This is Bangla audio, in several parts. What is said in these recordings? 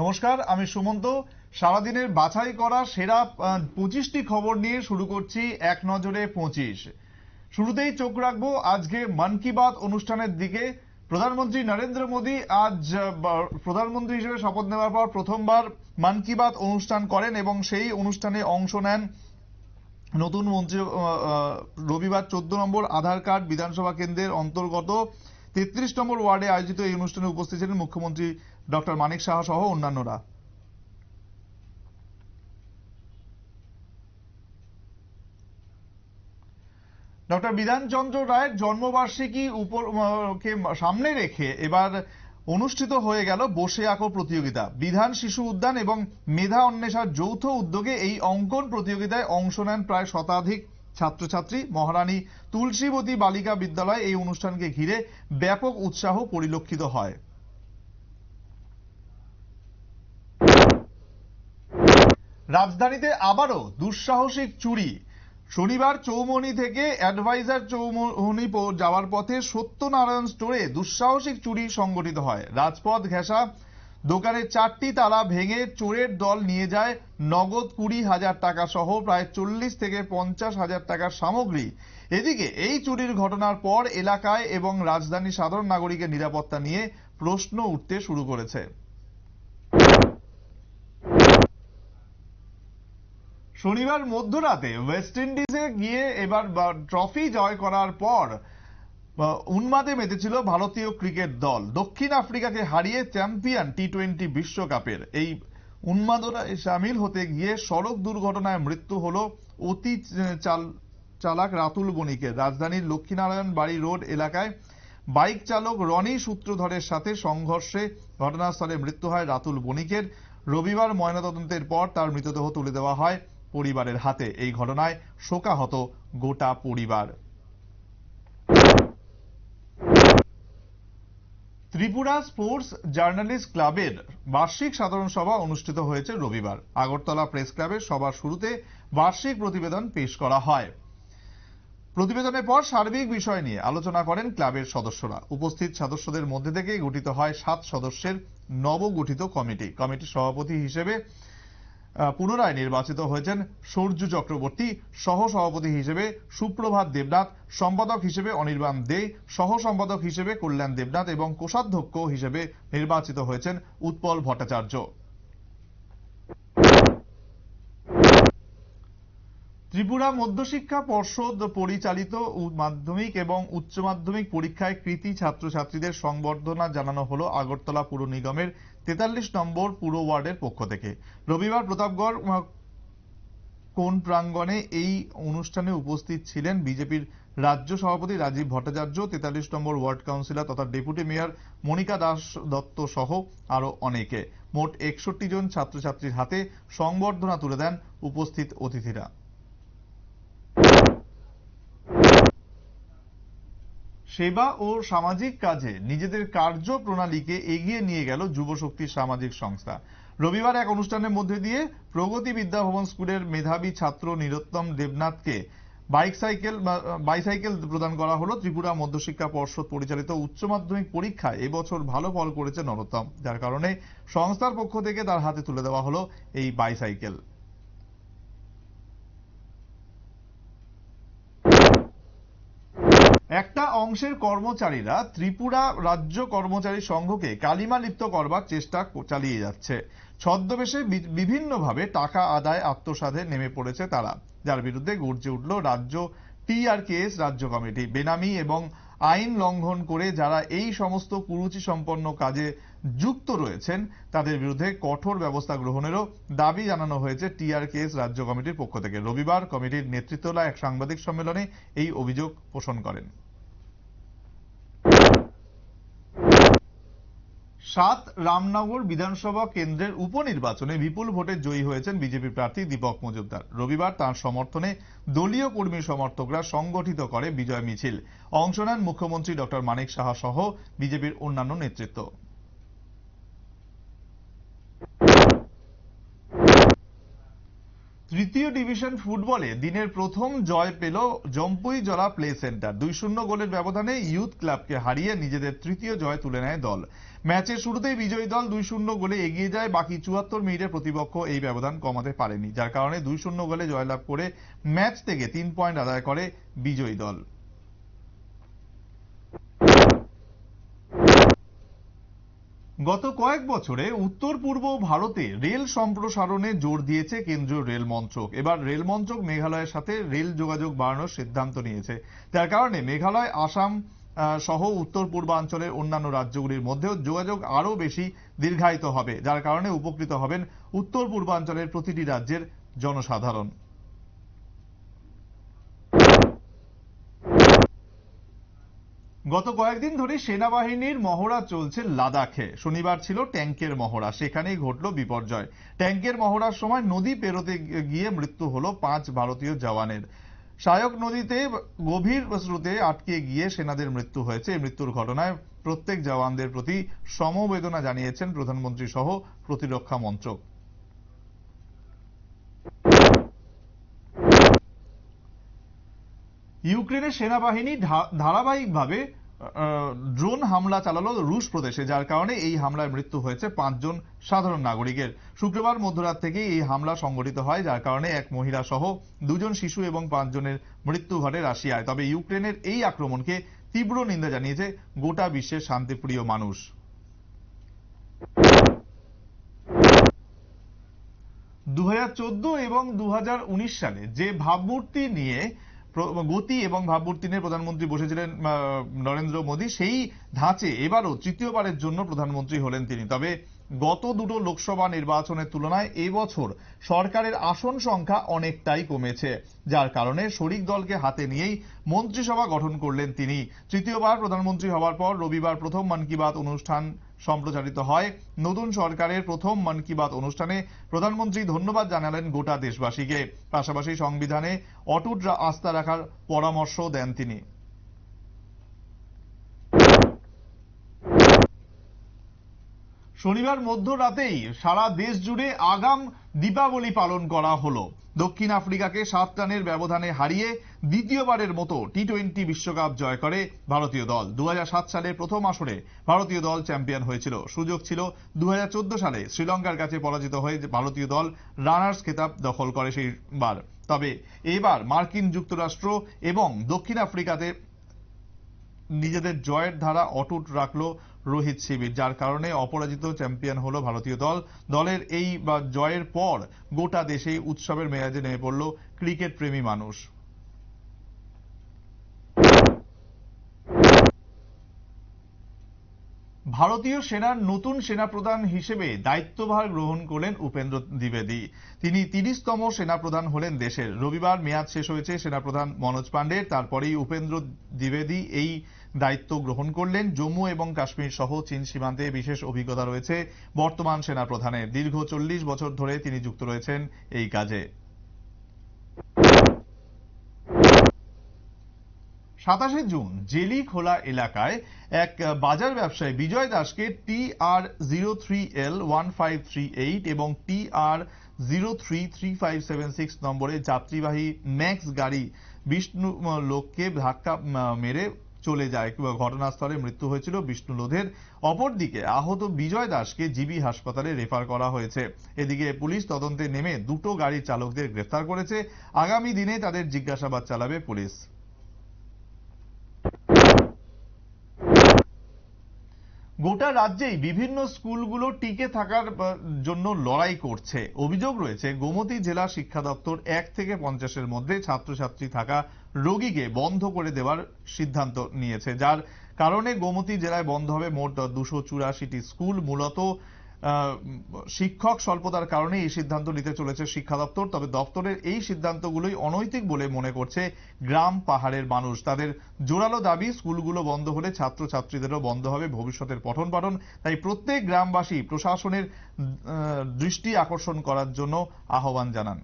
নমস্কার, আমি সুমন্ত। সারাদিনের বাছাই করা সেরা পঁচিশটি খবর নিয়ে শুরু করছি এক নজরে পঁচিশ। শুরুতেই চোখ রাখব আজকে মন কি বাত অনুষ্ঠানের দিকে। প্রধানমন্ত্রী নরেন্দ্র মোদী আজ প্রধানমন্ত্রী হিসেবে শপথ নেওয়ার পর প্রথমবার মন কি বাত অনুষ্ঠান করেন এবং সেই অনুষ্ঠানে অংশ নেন নতুন মন্ত্রী রবিবার চোদ্দ নম্বর আধার কার্ড বিধানসভা কেন্দ্রের অন্তর্গত তেত্রিশ নম্বর ওয়ার্ডে আয়োজিত এই অনুষ্ঠানে উপস্থিত ছিলেন মুখ্যমন্ত্রী ডক্টর মানিক সাহা সহ অন্যান্যরা। ডক্টর বিধানচন্দ্র রায়ের জন্মবার্ষিকী উপর সামনে রেখে এবার অনুষ্ঠিত হয়ে গেল বসে আঁকো প্রতিযোগিতা। বিধান, শিশু উদ্যান এবং মেধা অন্বেষার যৌথ উদ্যোগে এই অঙ্কন প্রতিযোগিতায় অংশ নেন প্রায় শতাধিক ছাত্রছাত্রী, মহারানী তুলসীবতী বালিকা বিদ্যালয় এই অনুষ্ঠানকে ঘিরে ব্যাপক উৎসাহ পরিলক্ষিত হয়। রাজধানীতে আবারও দুঃসাহসিক চুরি। শনিবার চৌমনি থেকে অ্যাডভাইজার চৌমনি যাওয়ার পথে সত্যনারায়ণ স্টোরে দুঃসাহসিক চুরি সংগঠিত হয়। রাজপথ ঘেঁষা দোকানের চারটি তালা ভেঙে চোরের দল নিয়ে যায় নগদ কুড়ি হাজার টাকা সহ প্রায় চল্লিশ থেকে পঞ্চাশ হাজার টাকার সামগ্রী। এদিকে এই চুরির ঘটনার পর এলাকায় এবং রাজধানী সাধারণ নাগরিকের নিরাপত্তা নিয়ে প্রশ্ন উঠতে শুরু করেছে। শনিবার মধ্যরাতে ওয়েস্ট ইন্ডিজে গিয়ে এবার ট্রফি জয় করার পর উন্মাদে মেতেছিল ভারতীয় ক্রিকেট দল। দক্ষিণ আফ্রিকাকে হারিয়ে চ্যাম্পিয়ন টি টোয়েন্টি বিশ্বকাপের এই উন্মাদনায় সামিল হতে গিয়ে সড়ক দুর্ঘটনায় মৃত্যু হল অতি চাল, চালাক রাতুল বণিকের রাজধানীর লক্ষ্মীনারায়ণ বাড়ি রোড এলাকায় বাইক চালক রনি সূত্রধরের সাথে সংঘর্ষে ঘটনাস্থলে মৃত্যু হয় রাতুল বণিকের রবিবার ময়নাতদন্তের পর তার মৃতদেহ তুলে দেওয়া হয় পরিবারের হাতে। এই ঘটনায় শোকাহত গোটা পরিবার। ত্রিপুরা স্পোর্টস জার্নালিস্ট ক্লাবের বার্ষিক সাধারণ সভা অনুষ্ঠিত হয়েছে রবিবার। আগরতলা প্রেস ক্লাবের সভার শুরুতে বার্ষিক প্রতিবেদন পেশ করা হয়। প্রতিবেদনের পর সার্বিক বিষয় নিয়ে আলোচনা করেন ক্লাবের সদস্যরা। উপস্থিত সদস্যদের মধ্যে থেকে গঠিত হয় সাত সদস্যের নবগঠিত কমিটি। কমিটির সভাপতি হিসেবে পুনরায় নির্বাচিত হয়েছেন সূর্য চক্রবর্তী সহ সভাপতি হিসেবে সুপ্রভাত দেবনাথ, সম্পাদক হিসেবে অনির্বাণ দে সহ সম্পাদক হিসেবে কল্যাণ দেবনাথ এবং কোষাধ্যক্ষ হিসেবে নির্বাচিত হয়েছেন উৎপল ভট্টাচার্য। ত্রিপুরা মধ্যশিক্ষা পর্ষদ পরিচালিত মাধ্যমিক এবং উচ্চ মাধ্যমিক পরীক্ষায় কৃতি ছাত্রছাত্রীদের সংবর্ধনা জানানো হলো আগরতলা পুর নিগমের তেতাল্লিশ নম্বর পুর ওয়ার্ডের পক্ষ থেকে। রবিবার প্রতাপগড় কোন প্রাঙ্গণে এই অনুষ্ঠানে উপস্থিত ছিলেন বিজেপির রাজ্য সভাপতি রাজীব ভট্টাচার্য, তেতাল্লিশ নম্বর ওয়ার্ড কাউন্সিলর তথা ডেপুটি মেয়র মনিকা দাস দত্ত সহ আরও অনেকে। মোট একষট্টি জন ছাত্রছাত্রীর হাতে সংবর্ধনা তুলে দেন উপস্থিত অতিথিরা। সেবা ও সামাজিক কাজে নিজেদের কার্য প্রণালীকে এগিয়ে নিয়ে গেল যুবশক্তির সামাজিক সংস্থা। রবিবার এক অনুষ্ঠানের মধ্যে দিয়ে প্রগতি বিদ্যাভবন স্কুলের মেধাবী ছাত্র নিরোত্তম দেবনাথকে বাইক সাইকেল বাইসাইকেল প্রদান করা হলো ত্রিপুরা মধ্যশিক্ষা পর্ষদ পরিচালিত উচ্চ মাধ্যমিক পরীক্ষায়। এবছর ভালো ফল করেছে নরোত্তম যার কারণে সংস্থার পক্ষ থেকে তার হাতে তুলে দেওয়া হলো এই বাইসাইকেল। একটা অংশের কর্মচারীরা ত্রিপুরা রাজ্য কর্মচারী সংঘকে কালিমা লিপ্ত করবার চেষ্টা চালিয়ে যাচ্ছে। ছদ্মবেশে বিভিন্নভাবে টাকা আদায় আত্মসাধে নেমে পড়েছে তারা। যার বিরুদ্ধে গর্জে উঠল রাজ্য টিআরকেএস রাজ্য কমিটি। বেনামি এবং আইন লঙ্ঘন করে যারা এই সমস্ত কুরুচি সম্পন্ন কাজে যুক্ত রয়েছেন, তাদের বিরুদ্ধে কঠোর ব্যবস্থা গ্রহণেরও দাবি জানানো হয়েছে টিআরকেএস রাজ্য কমিটির পক্ষ থেকে। রবিবার কমিটির নেতৃত্বলা এক সাংবাদিক সম্মেলনে এই অভিযোগ পোষণ করেন। সাত রামনগর বিধানসভা কেন্দ্রের উপনির্বাচনে বিপুল ভোটে জয়ী হয়েছেন বিজেপি প্রার্থী দীপক মজুমদার। রবিবার তার সমর্থনে দলীয় কর্মী সমর্থকরা সংগঠিত করে বিজয় মিছিল। অংশ নেন মুখ্যমন্ত্রী ডক্টর মানিক সাহা সহ বিজেপির অন্যান্য নেতৃত্ব। তৃতীয় ডিভিশন ফুটবলে দিনের প্রথম জয় পেল জম্পুই জলা প্লে সেন্টার। দুই শূন্য গোলের ব্যবধানে ইউথ ক্লাবকে হারিয়ে নিজেদের তৃতীয় জয় তুলে নেয় দল। ম্যাচের শুরুতেই বিজয়ী দল দুই শূন্য গোলে এগিয়ে যায়, বাকি চুয়াত্তর মিনিটে প্রতিপক্ষ এই ব্যবধান কমাতে পারেনি, যার কারণে দুই শূন্য গোলে জয়লাভ করে ম্যাচ থেকে তিন পয়েন্ট আদায় করে বিজয়ী দল। গত কয়েক বছরে উত্তর পূর্ব ভারতে রেল সম্প্রসারণে জোর দিয়েছে কেন্দ্রীয় রেল মন্ত্রক। এবার রেল মন্ত্রক মেঘালয়ের সাথে রেল যোগাযোগ বাড়ানোর সিদ্ধান্ত নিয়েছে। যার কারণে মেঘালয়, আসাম সহ উত্তর পূর্বাঞ্চলের অন্যান্য রাজ্যগুলির মধ্যেও যোগাযোগ আরও বেশি দীর্ঘায়িত হবে, যার কারণে উপকৃত হবেন উত্তর পূর্বাঞ্চলের প্রতিটি রাজ্যের জনসাধারণ। গত কয়েকদিন ধরে সেনাবাহিনীর মহড়া চলছে লাদাখে। শনিবার ছিল ট্যাঙ্কের মহড়া, সেখানেই ঘটল বিপর্যয়। ট্যাঙ্কের মহড়ার সময় নদী পেরোতে গিয়ে মৃত্যু হলো পাঁচ ভারতীয় জওয়ানের। সায়ক নদীতে গভীর স্রোতে আটকে গিয়ে সেনাদের মৃত্যু হয়েছে। এই মৃত্যুর ঘটনায় প্রত্যেক জওয়ানদের প্রতি সমবেদনা জানিয়েছেন প্রধানমন্ত্রী সহ প্রতিরক্ষা মন্ত্রক। ইউক্রেনের সেনাবাহিনী ধারাবাহিকভাবে ড্রোন হামলা চালালো রুশ প্রদেশে, যার কারণে এই হামলায় মৃত্যু হয়েছে পাঁচজন সাধারণ নাগরিকের। শুক্রবার মধ্যরাত থেকেই এই হামলা সংঘটিত হয়, যার কারণে এক মহিলা সহ দুজন শিশু এবং পাঁচজনের মৃত্যু ঘটে রাশিয়ায়। তবে ইউক্রেনের এই আক্রমণকে তীব্র নিন্দা জানিয়েছে গোটা বিশ্বের শান্তিপ্রিয় মানুষ। দু হাজার চোদ্দ এবং দু হাজার উনিশ সালে যে ভাবমূর্তি নিয়ে গতি এবং ভাবমূর্তি নিয়ে প্রধানমন্ত্রী বসেছিলেন নরেন্দ্র মোদী। সেই ধাঁচে এবারও তৃতীয়বারের জন্য প্রধানমন্ত্রী হলেন তিনি। তবে গত দুটো লোকসভা নির্বাচনের তুলনায় এবছর সরকারের আসন সংখ্যা অনেকটাই কমেছে, যার কারণে শরিক দলকে হাতে নিয়েই মন্ত্রিসভা গঠন করলেন তিনি। তৃতীয়বার প্রধানমন্ত্রী হওয়ার পর রবিবার প্রথম মন কি বাত অনুষ্ঠান সম্প্রচারিত হয়। নতুন সরকারের প্রথম মন কি বাত অনুষ্ঠানে প্রধানমন্ত্রী ধন্যবাদ জানালেন গোটা দেশবাসীকে। পাশাপাশি সংবিধানে অটুট আস্থা রাখার পরামর্শ দেন তিনি। শনিবার মধ্যরাতেই সারা দেশ জুড়ে আগাম দীপাবলি পালন করা হলো। দক্ষিণ আফ্রিকাকে সাত রানের ব্যবধানে হারিয়ে দ্বিতীয়বারের মতো টি টোয়েন্টি বিশ্বকাপ জয় করে ভারতীয় দল। দু সালে প্রথম আসরে ভারতীয় দল চ্যাম্পিয়ন হয়েছিল। সুযোগ ছিল দু হাজার চোদ্দ সালে। শ্রীলঙ্কার কাছে পরাজিত হয়ে ভারতীয় দল রানার্স খেতাব দখল করে সেইবার। তবে এবার মার্কিন যুক্তরাষ্ট্র এবং দক্ষিণ আফ্রিকাতে নিজেদের জয়ের ধারা অটুট রাখল রোহিত শিবির, যার কারণে অপরাজিত চ্যাম্পিয়ন হলো ভারতীয় দল। দলের এই জয়ের পর গোটা দেশে উৎসবের মেয়াজে নেমে পড়ল ক্রিকেট প্রেমী মানুষ। ভারতীয় সেনার নতুন সেনাপ্রধান হিসেবে দায়িত্বভার গ্রহণ করলেন উপেন্দ্র দ্বিবেদী। তিনি তিরিশতম সেনাপ্রধান হলেন দেশের। রবিবার মেয়াদ শেষ হয়েছে সেনাপ্রধান মনোজ পাণ্ডের তারপরেই উপেন্দ্র দ্বিবেদী এই দায়িত্ব গ্রহণ করলেন। জম্মু এবং কাশ্মীর সহ চীন সীমান্তে বিশেষ অভিজ্ঞতা রয়েছে বর্তমান সেনাপ্রধানের। দীর্ঘ চল্লিশ বছর ধরে তিনি যুক্ত রয়েছেন এই কাজে। সাতাশে জুন জেলি খোলা এলাকায় এক বাজার ব্যবসায়ী বিজয় দাসকে T R zero three L one five three eight এবং T R zero three three five seven six নম্বরে যাত্রীবাহী ম্যাক্স গাড়ি বিষ্ণু লোককে ধাক্কা মেরে চলে যায়। ঘটনাস্থলে মৃত্যু হয়েছিল বিষ্ণু লোধের। অপরদিকে আহত বিজয় দাসকে জিবি হাসপাতালে রেফার করা হয়েছে। এদিকে পুলিশ তদন্তে নেমে দুটো গাড়ির চালকদের গ্রেফতার করেছে। আগামী দিনে তাদের জিজ্ঞাসাবাদ চালাবে পুলিশ। গোটা রাজ্যেই বিভিন্ন স্কুলগুলো টিকে থাকার জন্য লড়াই করছে। অভিযোগ রয়েছে, গোমতী জেলা শিক্ষা দপ্তর এক থেকে পঞ্চাশের মধ্যে ছাত্রছাত্রী থাকা রোগীকে বন্ধ করে দেওয়ার সিদ্ধান্ত নিয়েছে। যার কারণে গোমতী জেলায় বন্ধ হবে মোট দুশো চুরাশিটি স্কুল, মূলত শিক্ষক স্বল্পতার কারণে এই সিদ্ধান্ত নিতে চলেছে শিক্ষা দপ্তর, তবে দপ্তরের এই সিদ্ধান্তগুলোই অনৈতিক বলে মনে করছে গ্রাম পাহাড়ের মানুষ। তাদের জোরালো দাবি, স্কুলগুলো বন্ধ হলে ছাত্রছাত্রীদেরও বন্ধ হবে, ভবিষ্যতের পঠন পাঠন তাই প্রত্যেক গ্রামবাসী প্রশাসনের দৃষ্টি আকর্ষণ করার জন্য আহ্বান জানান।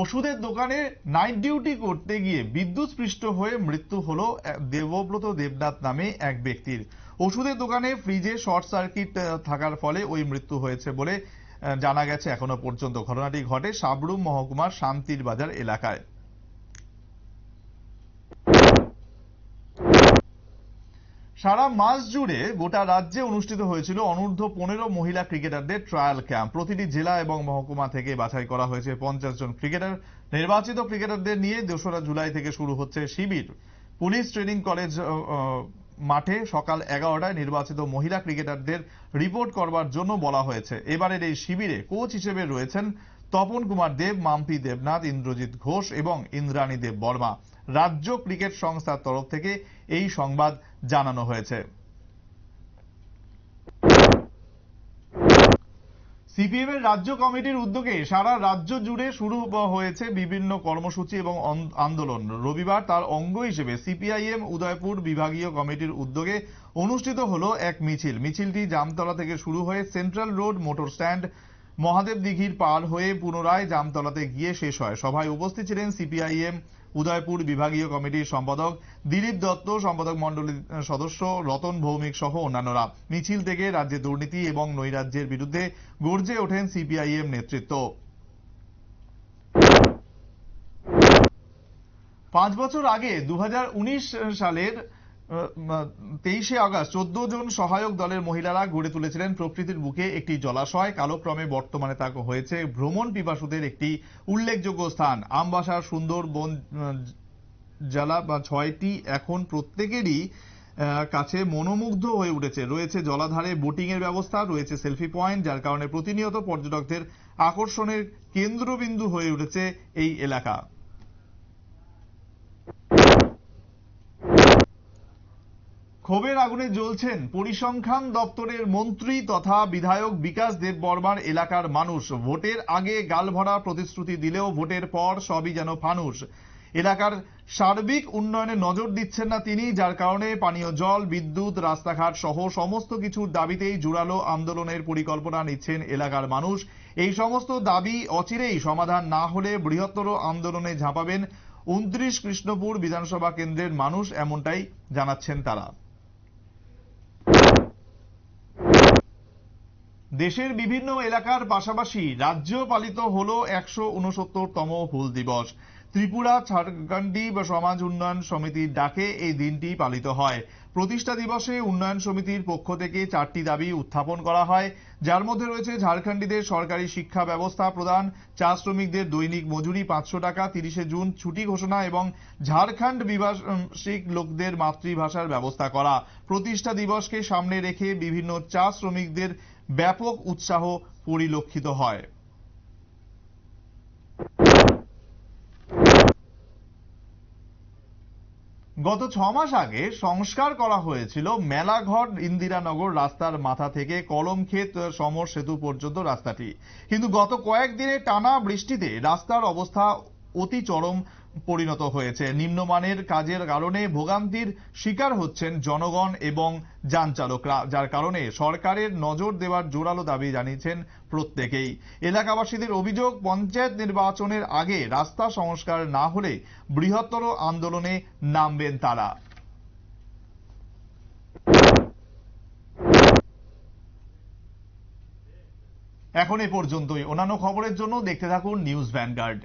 ওষুধের দোকানে নাইট ডিউটি করতে গিয়ে বিদ্যুৎস্পৃষ্ট হয়ে মৃত্যু হল দেবব্রত দেবনাথ নামে এক ব্যক্তির। ওষুধের দোকানে ফ্রিজে শর্ট সার্কিট থাকার ফলে ওই মৃত্যু হয়েছে বলে জানা গেছে এখনও পর্যন্ত। ঘটনাটি ঘটে সাবরুম মহকুমার শান্তির বাজার এলাকায়। সারা মাস জুড়ে গোটা রাজ্যে অনুষ্ঠিত হয়েছিল অনূর্ধ্ব পনেরো মহিলা ক্রিকেটারদের ট্রায়াল ক্যাম্প। প্রতিটি জেলা এবং মহকুমা থেকে বাছাই করা হয়েছে পঞ্চাশ জন ক্রিকেটার। নির্বাচিত ক্রিকেটারদের নিয়ে দোসরা জুলাই থেকে শুরু হচ্ছে শিবির। পুলিশ ট্রেনিং কলেজ মাঠে সকাল এগারোটায় নির্বাচিত মহিলা ক্রিকেটারদের রিপোর্ট করবার জন্য বলা হয়েছে। এবারের এই শিবিরে কোচ হিসেবে রয়েছেন তপন কুমার দেব, মাম্পি দেবনাথ, ইন্দ্রজিৎ ঘোষ এবং ইন্দ্রাণী দেব বর্মা। রাজ্য ক্রিকেট সংস্থার তরফ থেকে এই সংবাদ জানানো হয়েছে। সিপিএম এর রাজ্য কমিটির উদ্যোগে সারা রাজ্য জুড়ে শুরু হয়েছে বিভিন্ন কর্মসূচি এবং আন্দোলন। রবিবার তার অঙ্গ হিসেবে সিপিআইএম উদয়পুর বিভাগীয় কমিটির উদ্যোগে অনুষ্ঠিত হলো এক মিছিল। মিছিলটি জামতলা থেকে শুরু হয়ে central road motor stand Mahadeb দিঘির পার হয়ে পুনরায় জামতলাতে গিয়ে শেষ হয়। সভায় উপস্থিত ছিলেন সিপিআইএম উদয়পুর বিভাগীয় কমিটির সম্পাদক, দিলীপ দত্ত সম্পাদক মণ্ডলীর সদস্য, রতন ভৌমিক সহ অন্যান্যরা। মিছিল থেকে রাজ্যে দুর্নীতি এবং নৈরাজ্যের বিরুদ্ধে গর্জে ওঠেন সিপিআইএম নেতৃত্ব। পাঁচ বছর আগে দু হাজার উনিশ সালের তেইশে আগস্ট চোদ্দ জন সহায়ক দলের মহিলারা গড়ে তুলেছিলেন প্রকৃতির বুকে একটি জলাশয়। কালক্রমে বর্তমানে তা হয়েছে ভ্রমণ পিপাসুদের একটি উল্লেখযোগ্য স্থান। আমবাসার সুন্দর বন আহ, জলা বা ছয়টি এখন প্রত্যেকেরই কাছে মনোমুগ্ধ হয়ে উঠেছে। রয়েছে জলাধারে বোটিং এর ব্যবস্থা রয়েছে সেলফি পয়েন্ট যার কারণে প্রতিনিয়ত পর্যটকদের আকর্ষণের কেন্দ্রবিন্দু হয়ে উঠেছে এই এলাকা। ক্ষোভের আগুনে জ্বলছেন পরিসংখ্যান দপ্তরের মন্ত্রী তথা বিধায়ক বিকাশ দেব বর্মার এলাকার মানুষ। ভোটের আগে গালভরা প্রতিশ্রুতি দিলেও ভোটের পর সবই যেন ফানুস এলাকার সার্বিক উন্নয়নে নজর দিচ্ছেন না তিনি, যার কারণে পানীয় জল, বিদ্যুৎ, রাস্তাঘাট সহ সমস্ত কিছুর দাবিতেই জোরালো আন্দোলনের পরিকল্পনা নিচ্ছেন এলাকার মানুষ। এই সমস্ত দাবি অচিরেই সমাধান না হলে বৃহত্তর আন্দোলনে ঝাঁপাবেন উনত্রিশ কৃষ্ণপুর বিধানসভা কেন্দ্রের মানুষ, এমনটাই জানাচ্ছেন তারা। দেশের বিভিন্ন এলাকার পাশাপাশি রাজ্য পালিত হল একশো উনসত্তরতম হুল দিবস। ত্রিপুরা, ঝাড়খণ্ডী বা সমাজ উন্নয়ন সমিতির ডাকে এই দিনটি পালিত হয়। প্রতিষ্ঠা দিবসে উন্নয়ন সমিতির পক্ষ থেকে চারটি দাবি উত্থাপন করা হয়। যার মধ্যে রয়েছে ঝাড়খণ্ডীদের সরকারি শিক্ষা ব্যবস্থা প্রদান চা শ্রমিকদের দৈনিক মজুরি পাঁচশো টাকা, তিরিশে জুন ছুটি ঘোষণা এবং ঝাড়খণ্ড বিভাষিক লোকদের মাতৃভাষার ব্যবস্থা করা। প্রতিষ্ঠা দিবসকে সামনে রেখে বিভিন্ন চা শ্রমিকদের ব্যাপক উৎসাহ পরিলক্ষিত হয়। গত ছ মাস আগে সংস্কার করা হয়েছিল মেলাঘর ইন্দিরানগর রাস্তার মাথা থেকে কলমক্ষেত সমর সেতু পর্যন্ত রাস্তাটি। কিন্তু গত কয়েকদিনে টানা বৃষ্টিতে রাস্তার অবস্থা অতি চরম পরিণত হয়েছে। নিম্নমানের কাজের কারণে ভোগান্তির শিকার হচ্ছেন জনগণ এবং যান চালকরা, যার কারণে সরকারের নজর দেওয়ার জোরালো দাবি জানিয়েছেন প্রত্যেকেই। এলাকাবাসীদের অভিযোগ, পঞ্চায়েত নির্বাচনের আগে রাস্তা সংস্কার না হলে বৃহত্তর আন্দোলনে নামবেন তারা। এখন এ পর্যন্তই। অন্যান্য খবরের জন্য দেখতে থাকুন নিউজ ভ্যানগার্ড।